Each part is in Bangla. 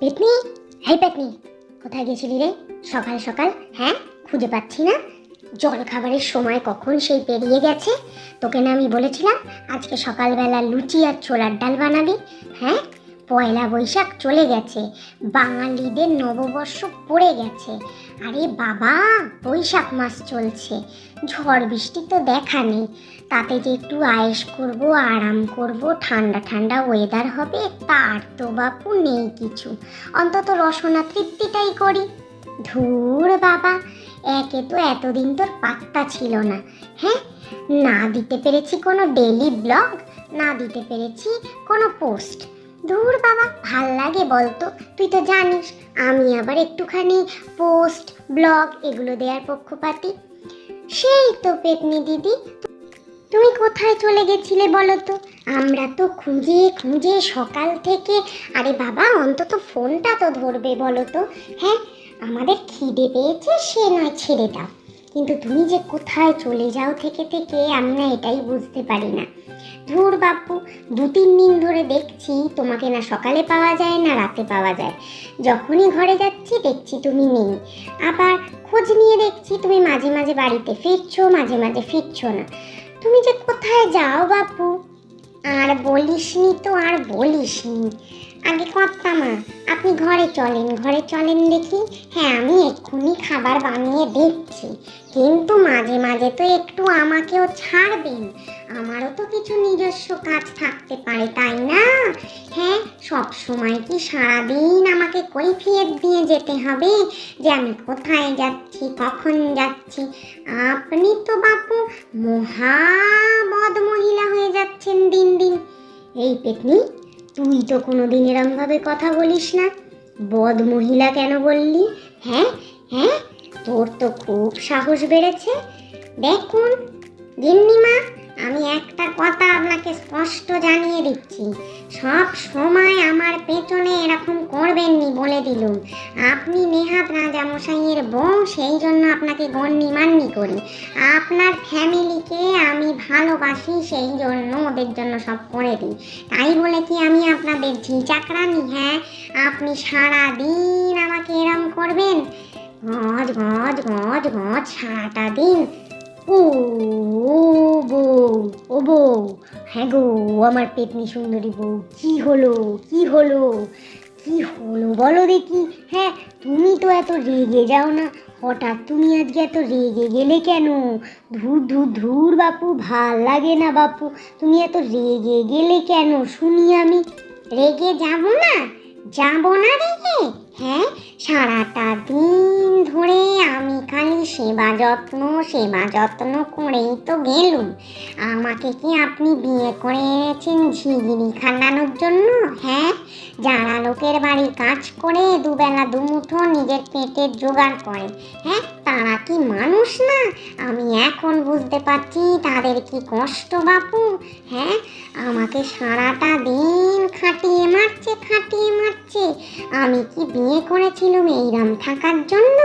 পেতনি? হেই পেতনি, কোথায় গেছিলি রে? সকাল সকাল হ্যাঁ? খুঁজে পাচ্ছি না। জল খাবারের সময় কখন সেই পেরিয়ে গেছে? তোকে না আমি বলেছিলাম, আজকে সকালবেলা লুচি আর ছোলার ডাল বানাবি হ্যাঁ? পয়লা বৈশাখ চলে গেছে। বাঙালিদের নববর্ষ পড়ে গেছে। আরে বাবা, বৈশাখ মাস চলছে। ঝড় বৃষ্টি তো দেখা নেই। তাতে যে একটু আয়েস করব, আরাম করব, ঠান্ডা ঠান্ডা ওয়েদার হবে, তার তো বাপু নেই কিছু। অন্তত রসনা তৃপ্তিটাই করি। ধুর বাবা, একে তো এতদিন তোর পাত্তা ছিল না। হ্যাঁ না দিতে পেরেছি কোনো ডেলি ব্লগ না দিতে পেরেছি কোনো পোস্ট ধুর বাবা, ভালো লাগে বলতো। তুই তো জানিস, আমি আবার একটুখানি পোস্ট, ব্লগ এগুলো দেওয়ার পক্ষপাতি। সেই তো পেতনি দিদি। তুমি কোথায় চলে গেছিলে বলো তো আমরা তো খুঁজে খুঁজে সকাল থেকে, আরে বাবা, অন্তত ফোনটা তো ধরবে বলো তো হ্যাঁ আমাদের খিদে পেয়েছে, সে নয়, ছেড়ে দাও। কিন্তু তুমি যে কোথায় চলে যাও থেকে থেকে আমি না এটাই বুঝতে পারি না। ধুর বাপু, দু তিন দিন ধরে দেখছি তোমাকে না সকালে পাওয়া যায় না রাতে পাওয়া যায়। যখনই ঘরে যাচ্ছি দেখছি তুমি নেই। আবার খোঁজ নিয়ে দেখছি তুমি মাঝে মাঝে বাড়িতে ফিরছো, মাঝে মাঝে ফিরছো না। তুমি যে কোথায় যাও বাপু? আর বলিসনি তো, আর বলিসনি। আগে কর্তা মা, আপনি ঘরে চলেন ঘরে চলেন দেখি। হ্যাঁ আমি এক্ষুনি খাবার বানিয়ে দেখছি কিন্তু মাঝে মাঝে তো একটু আমাকেও ছাড়বেন। আমারও তো কিছু নিজস্ব কাজ থাকতে পারে, তাই না? হ্যাঁ সব সময় কি সারাদিন আমাকে কৈফিয়ত দিয়ে যেতে হবে যে আমি কোথায় যাচ্ছি, কখন যাচ্ছি? আপনি তো বাপু মহা মদ মহিলা হয়ে যাচ্ছেন দিন দিন। এই পেতনি, তুই তো কোনো দিন এরমভাবে কথা বলিস না। বদ মহিলা কেন বললি? হ্যাঁ হ্যাঁ তোর তো খুব সাহস বেড়েছে। দেখুন, গিন্নিমা আমি একটা কথা আপনাকে স্পষ্ট জানিয়ে দিচ্ছি। সব সময় আমার পেছনে এরকম করবেননি বলে দিলুম। আপনি নেহাত রাজামশাইয়ের বউ, সেই জন্য আপনাকে গণ্যি মান্যি করি। আপনার ফ্যামিলিকে আমি ভালোবাসি, সেই জন্য ওদের জন্য সব করে দিই। তাই বলে কি আমি আপনাদের ঝি চাকরানি হ্যাঁ? আপনি সারা দিন আমাকে এরম করবেন? গজ গজ গজ গজ, সারাটা দিন। ও বউ ও বউ। হ্যাঁ গো, আমার পেতনি সুন্দরী বউ। কি হলো কি হলো কি হলো বলো দেখি। হ্যাঁ তুমি তো এত রেগে যাও না। হঠাৎ তুমি আজকে এত রেগে গেলে কেন? ধুর ধুর ধুর বাপু, ভালো লাগে না বাপু। তুমি এত রেগে গেলে কেন? শুনি আমি। রেগে যাব না? যাব না রেগে হ্যাঁ সারাটা দিন ধরে আমি খালি সেবা যত্ন সেবা যত্ন করেই তো গেলুম। আমাকে কি আপনি বিয়ে করে এনেছেন ঝিগিরি খান্ডানোর জন্য? হ্যাঁ যারা লোকের বাড়ি কাজ করে দুবেলা দুমুঠো নিজের পেটের জোগাড় করে। হ্যাঁ তারা কি মানুষ না? আমি এখন বুঝতে পারছি তাদের কি কষ্ট বাপু। হ্যাঁ আমাকে সারাটা দিন মারছে আমি কি বিয়ে করেছিলাম এইরাম থাকার জন্য?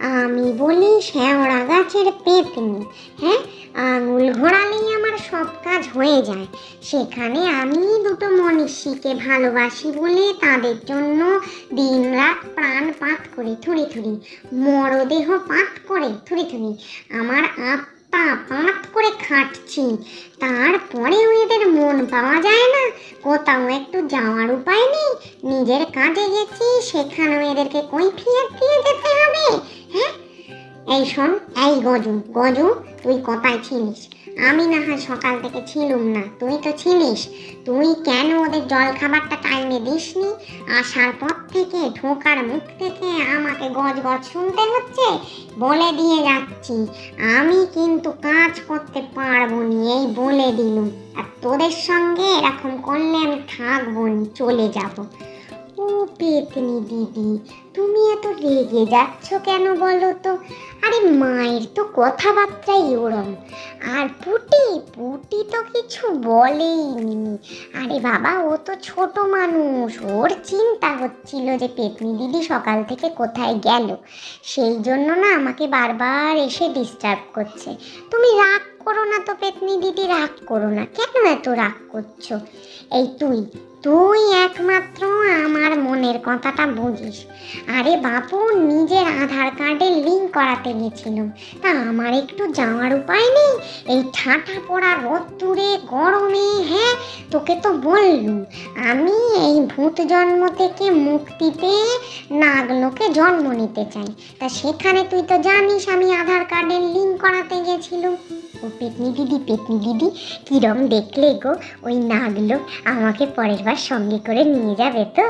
আমি বলি শ্যাওড়া গাছের পেতনি। হ্যাঁ? আঙুল ঘোরালেই আমার সব কাজ হয়ে যায়। সেখানে আমি দুটো মনীষীকে ভালোবাসি বলে তাদের জন্য দিন রাত প্রাণ পাত করে থুড়ি থুড়ি মরদেহ পাত করে থুড়ি থুড়ি আমার আত্মা পাত করে খাটছি। তারপরেও এদের মন পাওয়া যায় না। কোথাও একটু যাওয়ার উপায় নেই। নিজের কাজে গেছি সেখানেও এদেরকে কই কৈফিয়ত দিয়ে যেতে হবে। হ্যাঁ? এই শোন, এই গজু গজু, তুই কোথায় ছিলিস? আমি না হয় সকাল থেকে ছিলুম না। তুই তো ছিলিস। তুই কেন ওদের জল খাবারটা টাইমে দিসনি? আসার পর থেকে, ঢোকার মুখ থেকে আমাকে গজ গজ শুনতে হচ্ছে? বলে দিয়ে যাচ্ছি। আমি কিন্তু কাজ করতে পারব নি, এই বলে দিলুম। আর তোদের সঙ্গে এরকম করলে আমি থাকব নি, চলে যাব। পেতনি দিদি, তুমি এত রেগে যাচ্ছ কেন বলো তো? আরে মায়ের তো কথাবার্তাই ওরম। আর পুটি পুটি তো কিছু বলেইনি। আরে বাবা, ও তো ছোট মানুষ। ওর চিন্তা হচ্ছিল যে পেতনি দিদি সকাল থেকে কোথায় গেল। সেই জন্য না আমাকে বারবার এসে ডিস্টার্ব করছে। তুমি রাগ করো না তো পেতনি দিদি, রাগ করো না। কেন এত রাগ করছ? এই তুই তুই একমাত্র আমার মনের কথাটা বুঝিস। আরে বাপু, নিজের আধার কার্ডের লিঙ্ক করাতে গেছিলাম। তা আমার একটু যাওয়ার উপায় নেই? এই ঠাঁটা পড়া রোদ্দুরে, গরমে হ্যাঁ? তোকে তো বললুম, আমি এই ভূত জন্ম থেকে মুক্তি পেয়ে নাগলোকে জন্ম নিতে চাই। তা সেখানে তুই তো জানিস আমি আধার কার্ডের লিঙ্ক করাতে গেছিলাম। ও পেতনি দিদি পেতনি দিদি, কিরম দেখলে গো, ওই নাগলো আমাকে পরের বার সঙ্গে করে নিয়ে যাবে তো?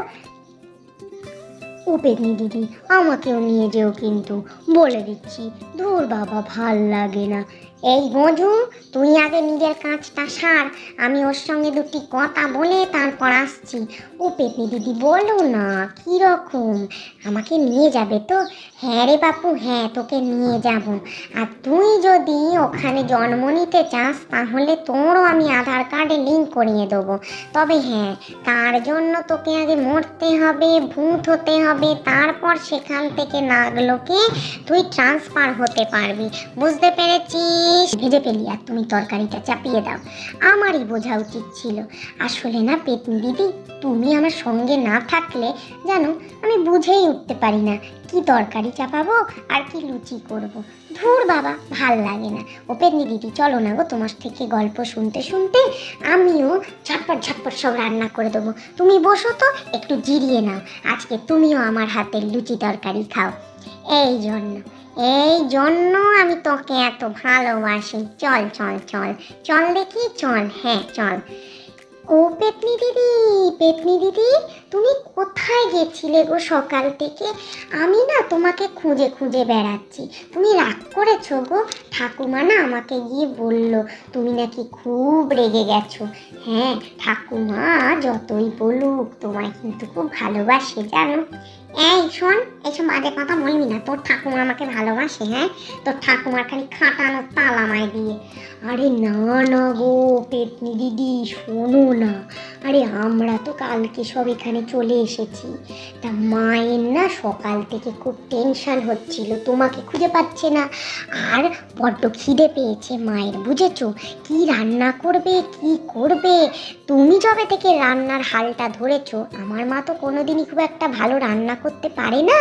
ও পেতনি দিদি, আমাকেও নিয়ে যেও কিন্তু, বলে দিচ্ছি, ধুর বাবা, ভালো লাগে না। এই গজু তুই আগে নিজের কাজটা সার। আমি ওর সঙ্গে দুটি কথা বলে তারপর আসছি। ও পেতনি দিদি বলো না, কীরকম? আমাকে নিয়ে যাবে তো? হ্যাঁ রে বাপু হ্যাঁ তোকে নিয়ে যাব। আর তুই যদি ওখানে জন্ম নিতে চাস, তাহলে তোরও আমি আধার কার্ডে লিঙ্ক করিয়ে দেবো। তবে হ্যাঁ তার জন্য তোকে আগে মরতে হবে, ভূত হতে হবে, তারপর সেখান থেকে নাগলোকে তুই ট্রান্সফার হতে পারবি। বুঝতে পেরেছিস? ভেজে পেলি আর তুমি তরকারিটা চাপিয়ে দাও। আমারই বোঝা উচিত ছিল। আসলে না, পেতনি দিদি, তুমি আমার সঙ্গে না থাকলে জানো আমি বুঝেই উঠতে পারি না। কি তরকারি চাপাবো আর কি লুচি করব। ধুর বাবা, ভালো লাগে না। ও পেতনি দিদি, চলো না গো তোমার থেকে গল্প শুনতে শুনতে আমিও ঝটপট ঝটপট সব রান্না করে দেবো। তুমি বসো তো, একটু জিরিয়ে নাও। আজকে তুমিও আমার হাতের লুচি তরকারি খাও। এই জন্য এই জন্য আমি তোকে এত ভালোবাসি। চল চল চল। চল দেখি, চল হ্যাঁ চল। ও পেতনি দিদি পেতনি দিদি, তুমি কোথায় গেছিলে গো সকাল থেকে? আমি না তোমাকে খুঁজে খুঁজে বেড়াচ্ছি। তুমি রাগ করেছ গো? ঠাকুমা না আমাকে গিয়ে বলল, তুমি নাকি খুব রেগে গেছো। হ্যাঁ ঠাকুমা যতই বলুক, তোমায় কিন্তু খুব ভালোবাসে, জানো? এই শোন, এই এইসব বাজে কথা বলবি না। তোর ঠাকুমা আমাকে ভালোবাসে হ্যাঁ? তোর ঠাকুমার খালি খাটানো তাল আমায় দিয়ে। আরে না না গো, পেতনি দিদি, শোনো না। আরে আমরা তো কালকে সব এখানে চলে এসেছি। তা মায়ের না সকাল থেকে খুব টেনশন হচ্ছিল, তোমাকে খুঁজে পাচ্ছে না। আর বড্ড খিদে পেয়েছে মায়ের, বুঝেছ? কি রান্না করবে, কি করবে? তুমি যবে থেকে রান্নার হালটা ধরেছো, আমার মা তো কোনোদিনই খুব একটা ভালো রান্না করতে পারে না?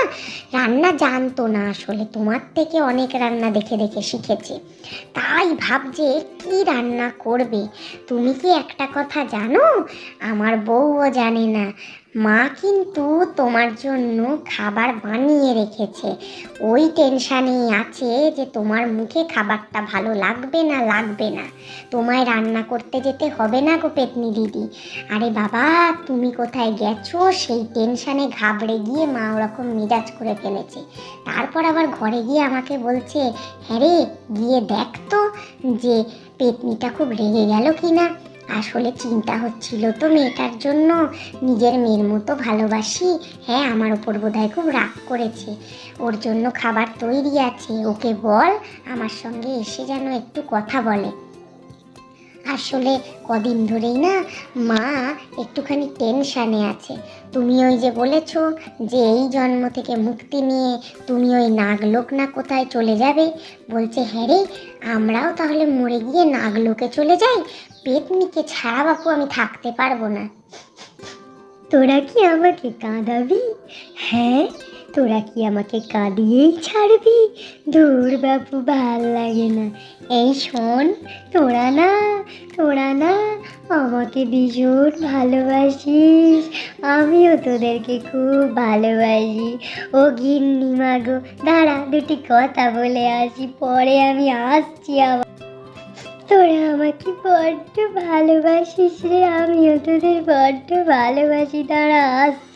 রান্না জানতো না আসলে। তোমার থেকে অনেক রান্না দেখে দেখে শিখেছে। তাই ভাবছে কি রান্না করবে? তুমি কি একটা কথা জানো? আমার বউও জানে না। মা কিন্তু তোমার জন্য খাবার বানিয়ে রেখেছে। ওই টেনশানেই আছে যে তোমার মুখে খাবারটা ভালো লাগবে না লাগবে না। তোমায় রান্না করতে যেতে হবে না গো পেতনি দিদি। আরে বাবা, তুমি কোথায় গেছো? সেই টেনশানে ঘাবড়ে গিয়ে মা ওরকম মেজাজ করে ফেলেছে। তারপর আবার ঘরে গিয়ে আমাকে বলছে হ্যাঁ রে, গিয়ে দেখ তো যে পেতনিটা খুব রেগে গেল কি না আসলে চিন্তা হচ্ছিল তো মেয়েটার জন্য। নিজের মেয়ের মতো ভালোবাসি। হ্যাঁ আমার ওপর বোধহয় খুব রাগ করেছে। ওর জন্য খাবার তৈরি আছে। ওকে বল, আমার সঙ্গে এসে যেন একটু কথা বলে। আসলে কদিন ধরেই না মা একটুখানি টেনশানে আছে। তুমি ওই যে বলেছ যে এই জন্ম থেকে মুক্তি নিয়ে তুমি ওই নাগলোক না কোথায় চলে যাবে? বলছে হ্যাঁ রে, আমরাও তাহলে মরে গিয়ে নাগলোকে চলে যাই? পেতনিকে ছাড়া বাপু আমি থাকতে পারব না। তোরা কি আমাকে কাঁদাবি? হ্যাঁ তোরা কি আমাকে কাঁদিয়েই ছাড়বি? দূর বাপু, ভালো লাগে না। এই শোন, তোরা না তোরা না, আমাকে ভীষণ ভালোবাসিস। আমিও তোদেরকে খুব ভালোবাসি। ও গিন্নি মাগো দাঁড়া, দুটি কথা বলে আসি, পরে আমি আসছি আবার। তোরা আমাকে বড্ড ভালোবাসিস রে আমিও তোদের বড্ড ভালোবাসি দাঁড়া আসছি